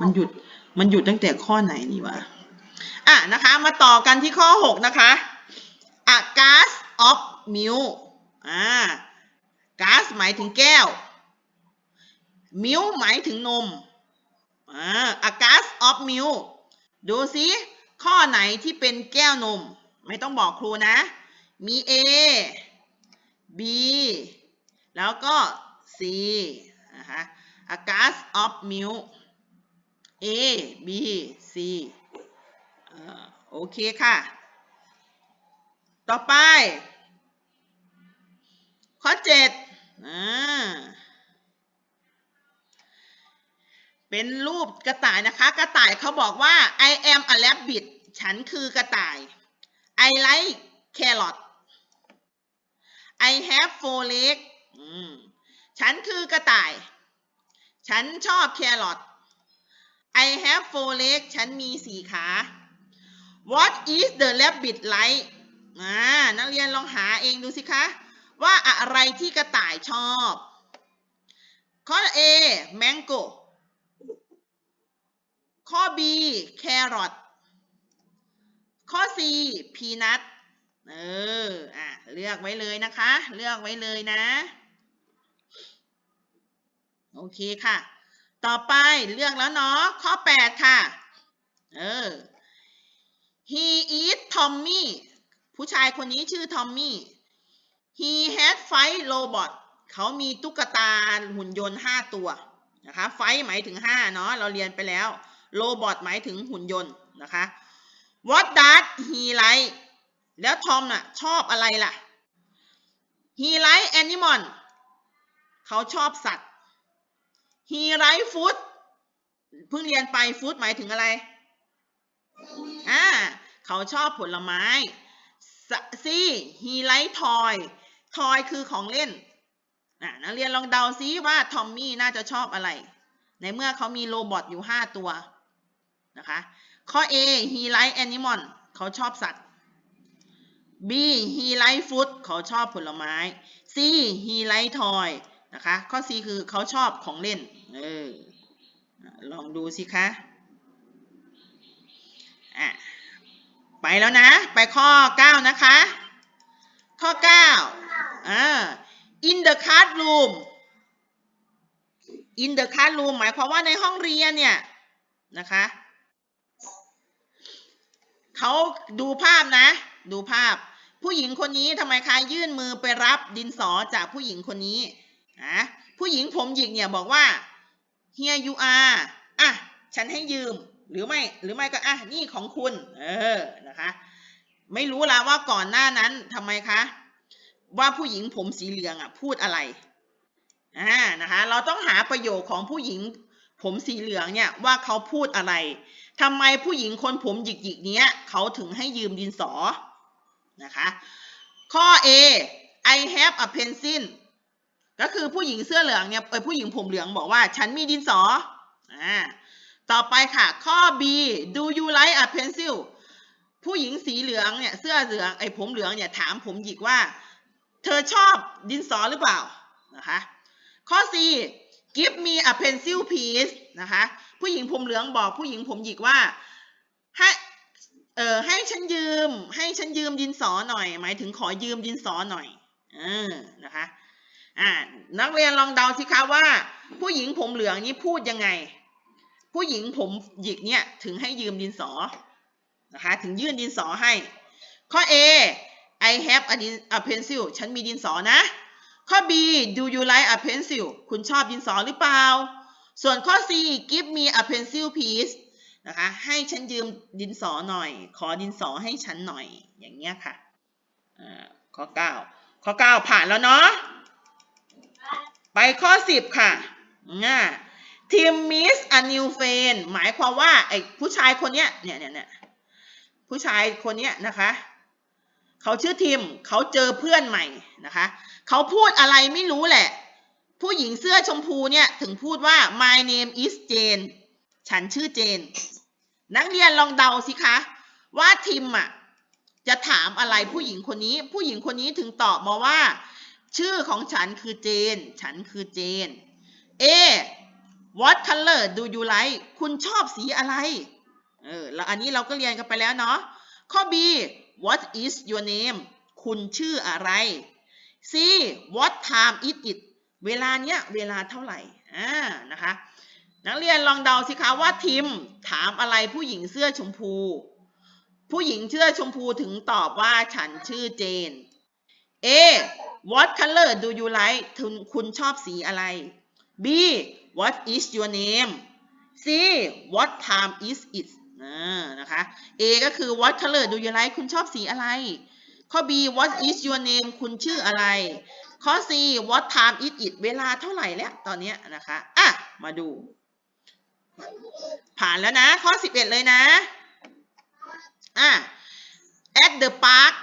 มันหยุด มันหยุดตั้งแต่ข้อไหนนี่วะ อะนะคะ มาต่อกันที่ข้อ 6 นะคะ a glass of milk อ่า glass หมายถึงแก้ว milk หมายถึงนม อ่า a glass of milk ดูสิข้อไหนที่เป็นแก้วนม ไม่ต้องบอกครูนะ มี A B แล้วก็ C นะคะ a glass of milk A B C อโอเคค่ะ ต่อไป ข้อเจ็ดอ่าเป็นรูปกระต่ายนะคะ กระต่ายเขาบอกว่า I am a rabbit ฉันคือกระต่าย I like carrot I have four legs ฉันคือกระต่าย ฉันชอบแครอท I have four legs ฉันมีสี่ขา What is the rabbit like อ่านักเรียนลองหาเองดูสิคะ ว่าอะไรที่กระต่ายชอบ ข้อ A mango ข้อ B carrot ข้อ C peanut เออ อะ เลือกไว้เลยนะคะ เลือกไว้เลยนะ โอเคค่ะ ต่อไปเลือกแล้วเนาะข้อ 8 ค่ะ เออ he is Tommy ผู้ชายคนนี้ชื่อทอมมี่ he had five robot เขามีตุ๊กตาหุ่นยนต์ 5 ตัวนะคะ ไฟหมายถึง 5 เนาะเราเรียนไปแล้ว โรบอทหมายถึงหุ่นยนต์นะคะ what does he like แล้วทอมน่ะชอบอะไรล่ะ he like animal เขาชอบสัตว์ he like food เพิ่งเรียนไป food หมายถึงอะไร อ่า เขาชอบผลไม้ C he like toy toy คือของเล่นนักเรียนลองเดาซิว่าทอมมี่น่าจะชอบอะไร ในเมื่อเขามีโรบอทอยู่ 5 ตัวนะคะ ข้อ A he like animal เขาชอบสัตว์ B he like food เขาชอบผลไม้ C he like toy นะคะ ข้อ C คือเขาชอบของเล่น เออลองดูสิคะอะไปแล้วนะ ไปข้อ 9 นะคะ ข้อ 9อ่า in the classroom in the classroom หมายความว่าในห้องเรียนเนี่ยนะคะเขาดูภาพนะ ดูภาพ ผู้หญิงคนนี้ทำไมคะยื่นมือไปรับดินสอจากผู้หญิงคนนี้นะผู้หญิงผมหยิกเนี่ยบอกว่า here you are อะ ฉันให้ยืม หรือไม่ หรือไม่ก็อะ นี่ของคุณ เออ นะคะ ไม่รู้ละว่าก่อนหน้านั้นทำไมคะ ว่าผู้หญิงผมสีเหลืองอะ พูดอะไร อ่า นะคะ เราต้องหาประโยคของผู้หญิงผมสีเหลืองเนี่ยว่าเขาพูดอะไร ทำไมผู้หญิงคนผมหยิกๆเนี้ยเขาถึงให้ยืมดินสอ นะคะ ข้อ A I have a pencil ก็คือผู้หญิงเสื้อเหลืองเนี่ยเออผู้หญิงผมเหลืองบอกว่า ฉันมีดินสออ่าต่อไปค่ะ ข้อ B Do you like a pencil ผู้หญิงสีเหลืองเนี่ยเสื้อเหลืองไอ้ผมเหลืองเนี่ยถามผมหยิกว่า เธอชอบดินสอหรือเปล่านะคะข้อ C give me a pencil please นะคะผู้หญิงผมเหลืองบอกผู้หญิงผมหยิกว่าให้เออให้ฉันยืม ให้ฉันยืมดินสอหน่อย หมายถึงขอยืมดินสอหน่อยเออนะคะ อ่านักเรียนลองเดาสิคะว่า ผู้หญิงผมเหลืองนี้พูดยังไง ผู้หญิงผมหยิกเนี่ยถึงให้ยืมดินสอนะคะถึงยื่นดินสอให้ ข้อ A I have a, din- a pencil ฉันมีดินสอนะ ข้อ B Do you like a pencil คุณชอบดินสอหรือเปล่า ส่วนข้อ C Give me a pencil please นะคะให้ฉันยืมดินสอหน่อย ขอดินสอให้ฉันหน่อยอย่างเงี้ยค่ะอ่าข้อ 9 ข้อ 9 ผ่านแล้วเนาะ ไปข้อ 10 ค่ะอ่าทีมมิส a new friend หมายความว่าไอ้ผู้ชายคนเนี้ยเนี่ยเนี่ยเนี่ยผู้ชายคนเนี้ยนะคะเขาชื่อทีมเขาเจอเพื่อนใหม่นะคะเขาพูดอะไรไม่รู้แหละ ผู้หญิงเสื้อชมพูเนี่ยถึงพูดว่า my name is Jane ฉันชื่อเจน นักเรียนลองเดาสิคะ ว่าทิมอะจะถามอะไรผู้หญิงคนนี้ ผู้หญิงคนนี้ถึงตอบมาว่า ชื่อของฉันคือเจน ฉันคือเจน A what color do you like คุณชอบสีอะไร เออ แล้วอันนี้เราก็เรียนกันไปแล้วเนาะ ข้อ B what is your name คุณชื่ออะไร C what time is it เวลาเนี้ย เวลาเท่าไหร่ อ่า นะคะ นักเรียนลองเดาสิคะว่าทิมถามอะไรผู้หญิงเสื้อชมพู ผู้หญิงเสื้อชมพูถึงตอบว่าฉันชื่อเจน A What color do you like คุณชอบสีอะไร B What is your name C What time is it นะคะ A ก็คือ What color do you like คุณชอบสีอะไร ข้อ B What is your name คุณชื่ออะไร ข้อ C What time is it เวลาเท่าไหร่แล้วตอนนี้นะคะ อะ มาดู ผ่านแล้วนะ ข้อ 11 เลยนะ อะ at the park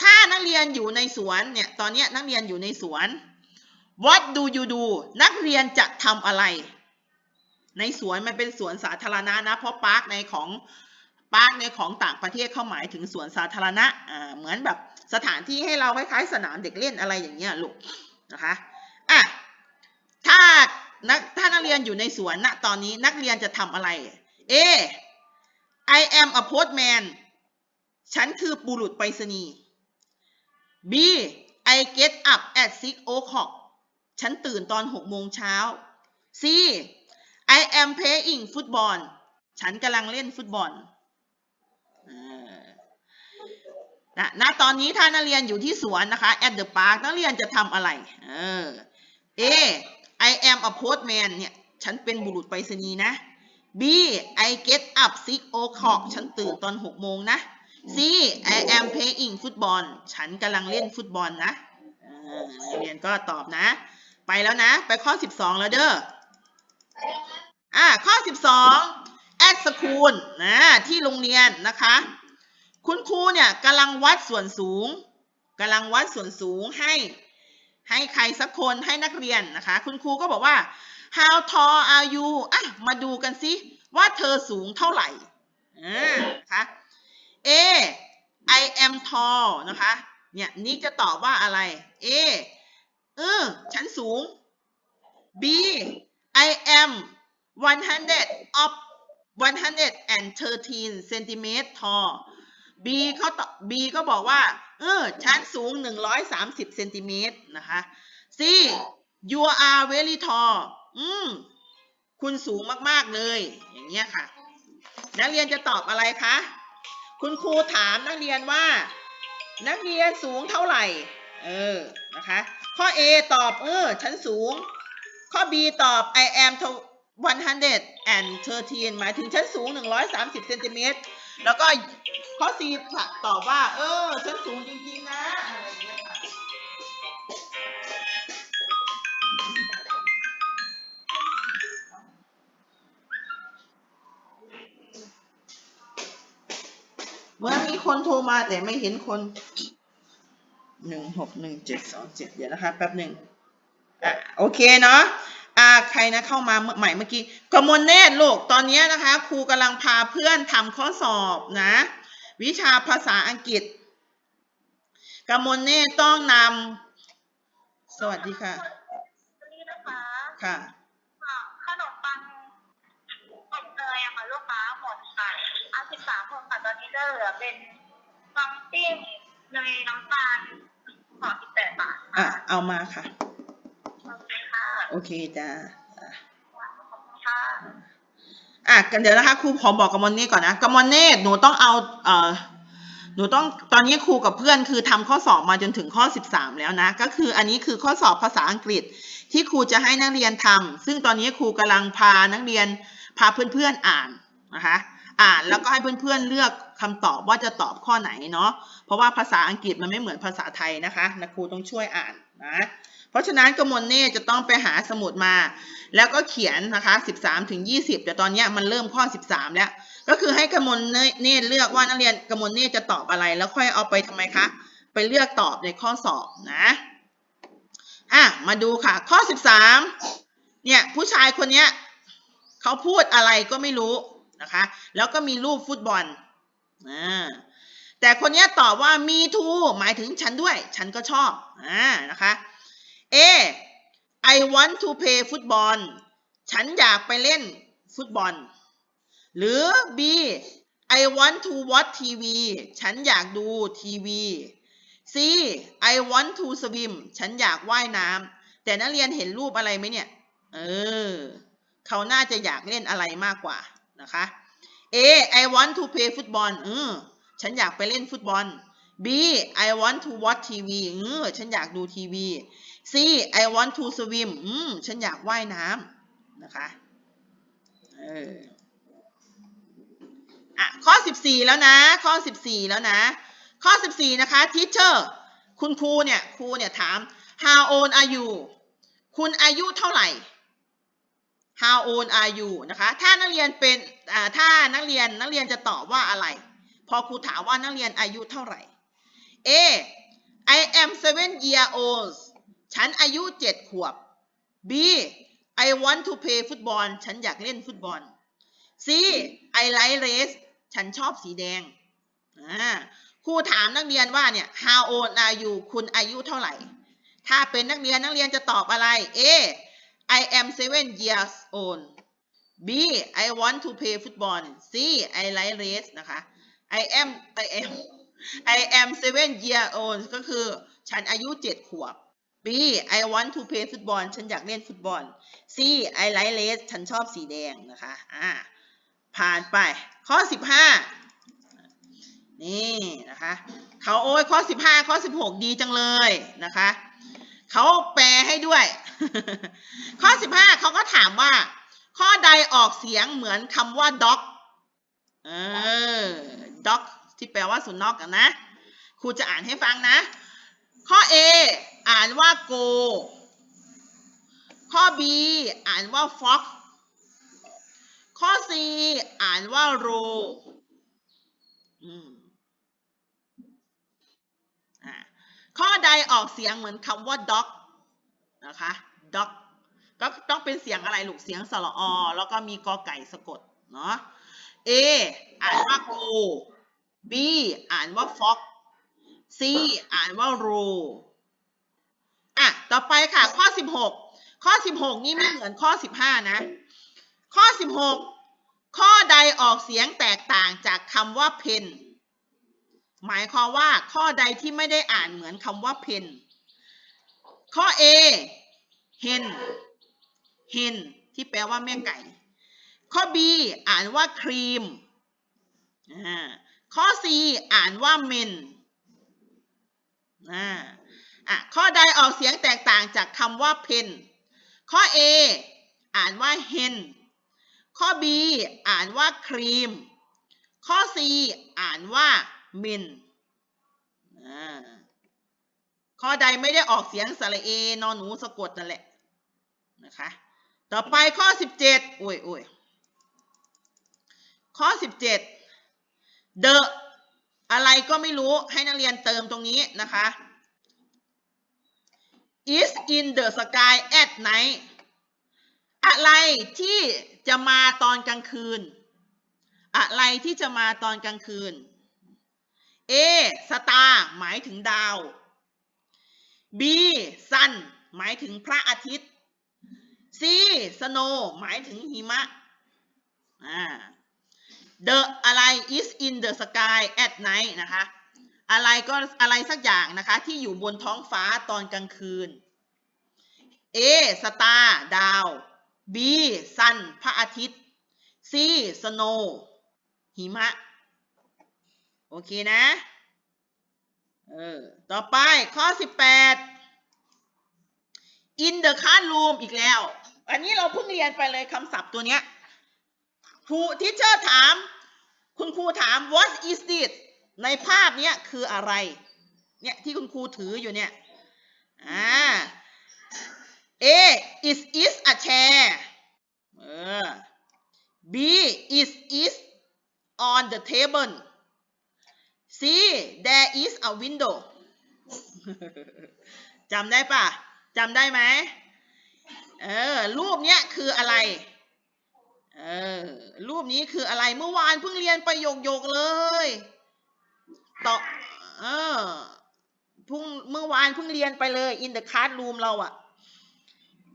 ถ้านักเรียนอยู่ในสวนเนี่ยตอนนี้นักเรียนอยู่ในสวน what do you do นักเรียนจะทำอะไร ในสวนมันเป็นสวนสาธารณะนะ เพราะปาร์คในของปาร์คในของต่างประเทศเข้าหมายถึงสวนสาธารณะอ่าเหมือนแบบสถานที่ให้เราคล้ายๆสนามเด็กเล่นอะไรอย่างเงี้ยลูกนะคะอะถ้านักถ้านักเรียนอยู่ในสวนณตอนนี้นักเรียนจะทำอะไร A I am a postman ฉันคือบุรุษไปรษณีย์ B I get up at six o'clock ฉันตื่นตอนหกโมงเช้า C I am playing football ฉันกำลังเล่นฟุตบอลนะณตอนนี้ถ้านักเรียนอยู่ที่สวนนะคะ at the park นักเรียนจะทำอะไร เออ A I am a postman เนี่ย ฉันเป็นบุรุษไปรษณีย์นะ B I get up six o'clock ฉันตื่นตอนหกโมงนะ C I am playing football ฉันกำลังเล่นฟุตบอลนะนักเรียนก็ตอบนะ ไปแล้วนะ ไปข้อ 12 แล้วเด้ออ่าข้อ 12 at school นะที่โรงเรียนนะคะ คุณครูเนี่ยกำลังวัดส่วนสูงกำลังวัดส่วนสูงให้ให้ใครสักคนให้นักเรียนนะคะ คุณครูก็บอกว่า how tall are you อะมาดูกันสิว่าเธอสูงเท่าไหร่อ่านะคะ A I am tall นะคะ เนี่ยนิกจะตอบว่าอะไร A เออฉันสูง B I am 100 of 113 centimeter tall B เขาตอบ B ก็บอกว่า เออ ฉันสูง 130 เซนติเมตรนะคะ C you are very tall อืม คุณสูงมาก ๆ เลย อย่างเงี้ยค่ะ นักเรียนจะตอบอะไรคะ คุณครูถามนักเรียนว่า นักเรียนสูงเท่าไหร่ เออ นะคะ ข้อ A ตอบ เออ ฉันสูง ข้อ B ตอบ I am 113 หมายถึงฉันสูง 130เซนติเมตร แล้วก็ข้อ C ตอบว่า เออ ฉันสูงจริง ๆ นะ มื่อมีคนโทรมาแต่ไม่เห็นคนหนึ่งหกหนึ่งเจ็ดสองเจ็ดเดี๋ยวนะคะแป๊บหนึ่งอะโอเคเนาะอ่าใครนะเข้ามาใหม่เมื่อกี้กมลเนตรลูกตอนนี้นะคะ ครูกำลังพาเพื่อนทำข้อสอบนะ วิชาภาษาอังกฤษกมลเนตรต้องนำสวัสดีค่ะนี่นะคะค่ะอ่าขนมปังอบเนยอะค่ะลูกค้าหมดค่ะเอาสิบสามคนค่ะ ตอนนี้จะเหลือเป็นปังปิ้งเนยน้ำตาลสองสิบแปดบาทอะ เอามาค่ะ ขอบคุณค่ะโอเคจ้าอะขอบคุณค่ะอะกันเดี๋ยวนะคะครูขอบอกกบมอนเน่ก่อนนะกบมอนเน่หนูต้องเอาเอ่อหนูต้องตอนนี้ครูกับเพื่อนคือทำข้อสอบมาจนถึงข้อ 13 แล้วนะ ก็คืออันนี้คือข้อสอบภาษาอังกฤษที่ครูจะให้นักเรียนทำซึ่งตอนนี้ครูกำลังพานักเรียนพาเพื่อนๆอ่านนะคะ อ่านแล้วก็ให้เพื่อนๆเลือกคำตอบว่าจะตอบข้อไหนเนาะ เพราะว่าภาษาอังกฤษมันไม่เหมือนภาษาไทยนะคะนะครูต้องช่วยอ่านนะ เพราะฉะนั้นกมลเน่จะต้องไปหาสมุดมา แล้วก็เขียนนะคะ 13ถึง20 แต่ตอนนี้มันเริ่มข้อ 13 แล้ว ก็คือให้กมลเน่เลือกว่านักเรียนกมลเน่จะตอบอะไร แล้วค่อยเอาไปทำไมคะ ไปเลือกตอบในข้อสอบนะ อะ มาดูค่ะ ข้อ 13 เนี่ยผู้ชายคนเนี้ยเขาพูดอะไรก็ไม่รู้ นะคะ แล้วก็มีรูปฟุตบอลอ่าแต่คนนี้ตอบว่ามีทูหมายถึงฉันด้วย ฉันก็ชอบอ่านะคะ A I want to play football ฉันอยากไปเล่นฟุตบอล หรือ B I want to watch TV ฉันอยากดูทีวี C I want to swim ฉันอยากว่ายน้ำแต่นักเรียนเห็นรูปอะไรไหมเนี่ย เออ เขาน่าจะอยากเล่นอะไรมากกว่า นะคะ A I want to play football เออฉันอยากไปเล่นฟุตบอล B I want to watch TV เออฉันอยากดูทีวี C I want to swim อืมฉันอยากว่ายน้ำนะคะเอออะข้อ 14 แล้วนะ ข้อ 14 แล้วนะ ข้อ 14 นะคะ teacher คุณครูเนี่ย ครูเนี่ยถาม how old are you คุณอายุเท่าไหร่ how old are you นะคะ ถ้านักเรียนเป็นถ้านักเรียนนักเรียนจะตอบว่าอะไร พอครูถามว่านักเรียนอายุเท่าไหร่ A I am seven year old ฉันอายุเจ็ดขวบ B I want to play football ฉันอยากเล่นฟุตบอล C I like race ฉันชอบสีแดง ครูถามนักเรียนว่าเนี่ย how old are you คุณอายุเท่าไหร่ ถ้าเป็นนักเรียนนักเรียนจะตอบอะไร A I am seven years old B I want to play football C I like race นะคะ I am I am I am seven year old ก็คือ ฉันอายุเจ็ดขวบ B I want to play football ฉันอยากเล่นฟุตบอล C I like race ฉันชอบสีแดงนะคะ อ่า ผ่านไป ข้อ 15 นี่นะคะ เขาโอ้ยข้อ 15 ข้อ 16 ดีจังเลยนะคะ เขาแปลให้ด้วย ข้อ 15เขาก็ถามว่า ข้อใดออกเสียงเหมือนคำว่า dog เออ dog ที่แปลว่าสุนัขกันนะ ครูจะอ่านให้ฟังนะ ข้อ A อ่านว่า go ข้อ B อ่านว่า fox ข้อ C อ่านว่า row อืมอ่าข้อ ใดออกเสียงเหมือนคำว่า dog นะคะ dog ก็ต้องเป็นเสียงอะไรลูกเสียงสระอแล้วก็มีกอไก่สะกดเนาะ A อ่านว่า go B อ่านว่า fox C อ่านว่า ro อะต่อไปค่ะข้อ 16 ข้อ 16 นี่ไม่เหมือนข้อ 15 นะ ข้อ 16 ข้อใดออกเสียงแตกต่างจากคำว่า pen หมายความว่าข้อใดที่ไม่ได้อ่านเหมือนคำว่า pen ข้อ A hen hen ที่แปลว่าแม่ไก่ ข้อ B อ่านว่าครีมข้อ C อ่านว่า men อะข้อใดออกเสียงแตกต่างจากคำว่า pen ข้อ A อ่านว่า hen ข้อ B อ่านว่าครีม ข้อ C อ่านว่า men อ่าข้อใดไม่ได้ออกเสียงสระเอนอนหนูสะกดนั่นแหละนะคะ ต่อไปข้อ17โอ้ยโอ้ยข้อ17 the อะไรก็ไม่รู้ให้นักเรียนเติมตรงนี้นะคะ is in the sky at night อะไรที่จะมาตอนกลางคืน อะไรที่จะมาตอนกลางคืน A สตาร์หมายถึงดาว B ซันหมายถึงพระอาทิตย์ C สโนหมายถึงหิมะอ่า the อะไร is in the sky at night นะคะอะไรก็อะไรสักอย่างนะคะที่อยู่บนท้องฟ้าตอนกลางคืน A สตาร์ดาว B ซันพระอาทิตย์ C สโนหิมะ โอเคนะ เออ ต่อไปข้อ 18 in the classroom อีกแล้ว อันนี้เราเพิ่งเรียนไปเลยคำศัพท์ตัวเนี้ยครูทิเชอร์ถาม คุณครูถาม what is this ในภาพเนี้ยคืออะไร เนี่ยที่คุณครูถืออยู่เนี่ย อ่า A is is a chair เออ B is is on the table C there is a window จำได้ปะจำได้ไหมเออ รูปเนี้ยคืออะไร เออ รูปนี้คืออะไร เมื่อวานเพิ่งเรียนประโยคโยกๆเลยต่อเออเพิ่งเมื่อวานเพิ่งเรียนไปเลย in the classroom เราอะ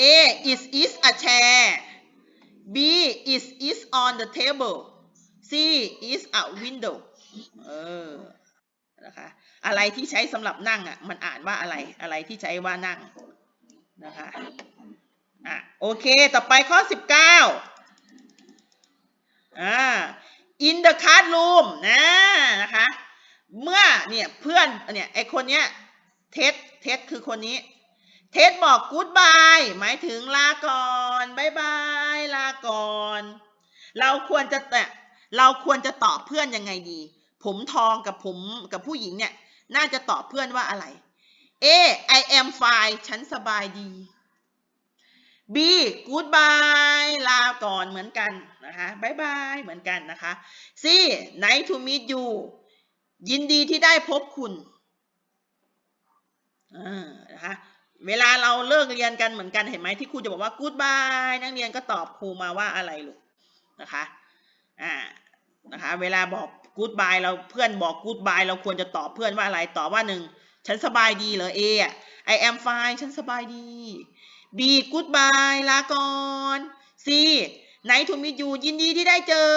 A is is a chair B is is on the table C is a window เออนะคะอะไรที่ใช้สำหรับนั่งอะมันอ่านว่าอะไรอะไรที่ใช้ว่านั่งนะคะอะโอเคต่อไปข้อ19อ่า in the classroom นะนะคะเมื่อเนี่ยเพื่อนเนี่ยไอคนเนี้ยเท็ดเท็ดคือคนนี้ เท็ดบอก goodbye หมายถึงลาก่อนบายบายลาก่อน เราควรจะแต่เราควรจะตอบเพื่อนยังไงดี ผมทองกับผมกับผู้หญิงเนี่ย น่าจะตอบเพื่อนว่าอะไร A I am fine ฉันสบายดี B goodbye ลาก่อนเหมือนกันนะคะบายบายเหมือนกันนะคะ C nice to meet you ยินดีที่ได้พบคุณนะคะเวลาเราเลิกเรียนกันเหมือนกันเห็นไหมที่ครูจะบอกว่า goodbye นักเรียนก็ตอบครูมาว่าอะไรลูกนะคะอ่านะคะ เวลาบอก goodbye เราเพื่อนบอก goodbye เราควรจะตอบเพื่อนว่าอะไรตอบว่าหนึ่งฉันสบายดีเหรอ A อะ I am fine ฉันสบายดี B goodbye ลาก่อน C nice to meet you ยินดีที่ได้เจอ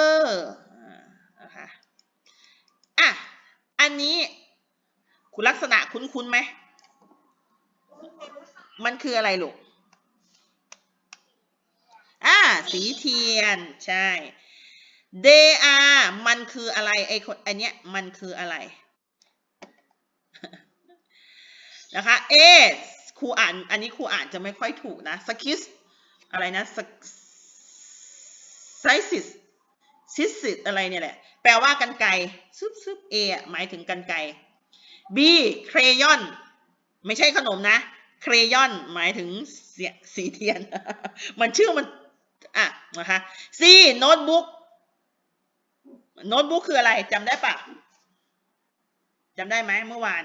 อะคะอะอันนี้คุณลักษณะคุ้นๆไหม มันคืออะไรลูก อ่า สีเทียน ใช่ they are มันคืออะไรไอคนอันเนี้ยมันคืออะไรนะคะ A ครูอ่านอันนี้ครูอ่านจะไม่ค่อยถูกนะสกิสอะไรนะสไซซิสซิสอะไรเนี่ยแหละ แปลว่ากันไกซึบซึบ A อหมายถึงกันไก B เครยอนไม่ใช่ขนมนะ เครยอนหมายถึงเสียสีเทียน มันชื่อมัน อะนะคะ C โน้ตบุ๊ก โน้ตบุ๊กคืออะไรจำได้ปะจำได้ไหมเมื่อวาน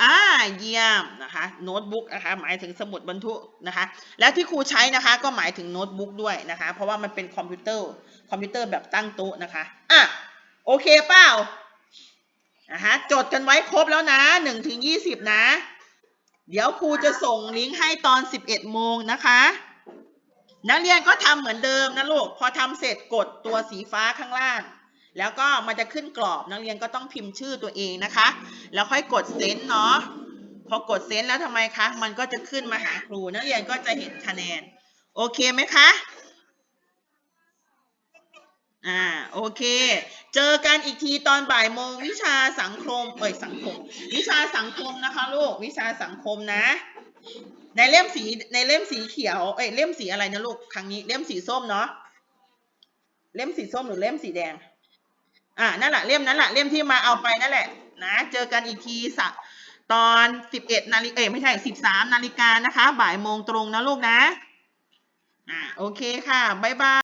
อ่าเยี่ยมนะคะโน้ตบุ๊กนะคะหมายถึงสมุดบรรทุกนะคะ แล้วที่ครูใช้นะคะ ก็หมายถึงโน้ตบุ๊กด้วยนะคะ เพราะว่ามันเป็นคอมพิวเตอร์ คอมพิวเตอร์แบบตั้งโต๊ะนะคะอะโอเคเปล่านะคะจดกันไว้ครบแล้วนะหนึ่งถึงยี่สิบนะ เดี๋ยวครูจะส่งลิงก์ให้ตอนสิบเอ็ดโมงนะคะ นักเรียนก็ทำเหมือนเดิมนะลูก พอทำเสร็จกดตัวสีฟ้าข้างล่าง แล้วก็มันจะขึ้นกรอบ นักเรียนก็ต้องพิมพ์ชื่อตัวเองนะคะ แล้วค่อยกดเซนเนาะ พอกดเซนแล้วทำไมคะ มันก็จะขึ้นมาหาครู นักเรียนก็จะเห็นคะแนน โอเคไหมคะ อ่า โอเค เจอกันอีกทีตอนบ่ายโมงวิชาสังคม เอ้ยสังคม วิชาสังคมนะคะลูก วิชาสังคมนะ ในเล่มสีในเล่มสีเขียว เอ้ยเล่มสีอะไรนะลูกครั้งนี้ เล่มสีส้มเนาะเล่มสีส้มหรือเล่มสีแดง อ่านั่นแหละเล่มนั้นแหละเล่มที่มาเอาไปนั่นแหละ นะเจอกันอีกทีสะตอนสิบเอ็ดนาฬิกาเอ้ยไม่ใช่สิบสามนาฬิกานะคะ บ่ายโมงตรงนะลูกนะ อ่าโอเคค่ะบ๊ายบาย